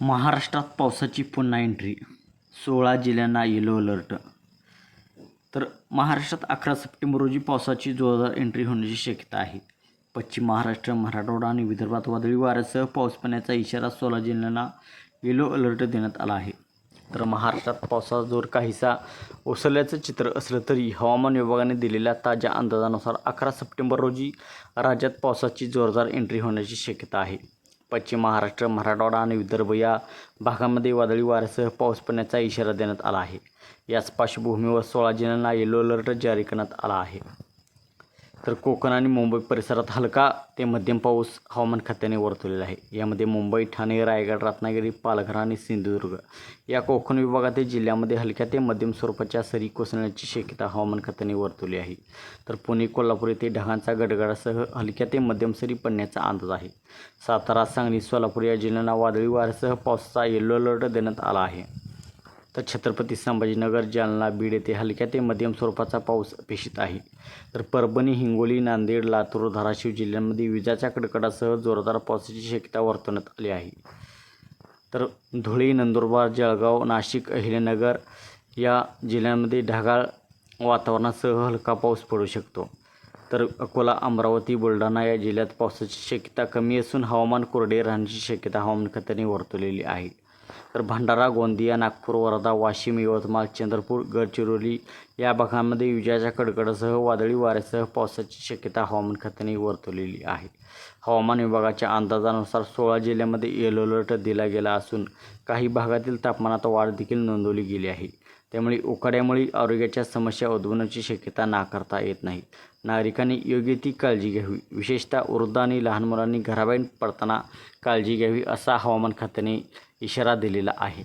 महाराष्ट्रात पावसाची पुन्हा एंट्री सोळा जिल्ह्यांना येलो अलर्ट तर महाराष्ट्रात अकरा सप्टेंबर रोजी पावसाची जोरदार एंट्री होण्याची शक्यता आहे. पश्चिम महाराष्ट्र मराठवाडा आणि विदर्भात वादळी वाऱ्यासह पाऊस पडण्याचा इशारा सोळा जिल्ह्यांना येलो अलर्ट देण्यात आला आहे. तर महाराष्ट्रात पावसाचा जोर काहीसा ओसरल्याचं चित्र असलं तरी हवामान विभागाने दिलेल्या ताज्या अंदाजानुसार अकरा सप्टेंबर रोजी राज्यात पावसाची जोरदार एंट्री होण्याची शक्यता आहे. पश्चिम महाराष्ट्र मराठवाडा आणि विदर्भ या भागामध्ये वादळी वाऱ्यासह पाऊस पडण्याचा इशारा देण्यात आला आहे. याच पार्श्वभूमीवर सोळा जणांना येलो अलर्ट जारी करण्यात आला आहे. तर कोकण आणि मुंबई परिसरात हलका ते मध्यम पाऊस हवामान खात्याने वर्तवलेला आहे. यामध्ये मुंबई ठाणे रायगड रत्नागिरी पालघर आणि सिंधुदुर्ग या कोकण विभागातील जिल्ह्यामध्ये हलक्या ते मध्यम स्वरूपाच्या सरी कोसळण्याची शक्यता हवामान खात्याने वर्तवली आहे. तर पुणे कोल्हापूर येथे ढगांचा गडगडासह हलक्या ते मध्यम सरी पडण्याचा अंदाज आहे. सातारा सांगली सोलापूर या जिल्ह्यांना वादळी वाऱ्यासह पावसाचा येलो अलर्ट देण्यात आला आहे. तर छत्रपती संभाजीनगर जालना बीड येथे हलक्या ते मध्यम स्वरूपाचा पाऊस अपेक्षित आहे. तर परभणी हिंगोली नांदेड लातूर धाराशिव जिल्ह्यांमध्ये विजाच्या कडकडासह जोरदार पावसाची शक्यता वर्तवण्यात आली आहे. तर धुळे नंदुरबार जळगाव नाशिक अहिल्यानगर या जिल्ह्यांमध्ये ढगाळ वातावरणासह हलका पाऊस पडू शकतो. तर अकोला अमरावती बुलढाणा या जिल्ह्यात पावसाची शक्यता कमी असून हवामान कोरडे राहण्याची शक्यता हवामान खात्याने वर्तवलेली आहे. तर भंडारा गोंदिया नागपूर वर्धा वाशिम यवतमाळ चंद्रपूर गडचिरोली या भागांमध्ये विजाच्या कडकडासह वादळी वाऱ्यासह पावसाची शक्यता हवामान खात्याने वर्तवलेली आहे. हवामान विभागाच्या अंदाजानुसार सोळा जिल्ह्यामध्ये येलो अलर्ट दिला गेला असून काही भागातील तापमानात वाढ देखील नोंदवली गेली आहे. त्यामुळे उकाड्यामुळे आरोग्याच्या समस्या उद्भवण्याची शक्यता नाकारता येत नाही. नागरिकांनी योग्य ती काळजी घ्यावी. विशेषतः वृद्ध आणि लहान मुलांनी घराबाहेर पडताना काळजी घ्यावी असा हवामान खात्याने इशारा दिलेला आहे.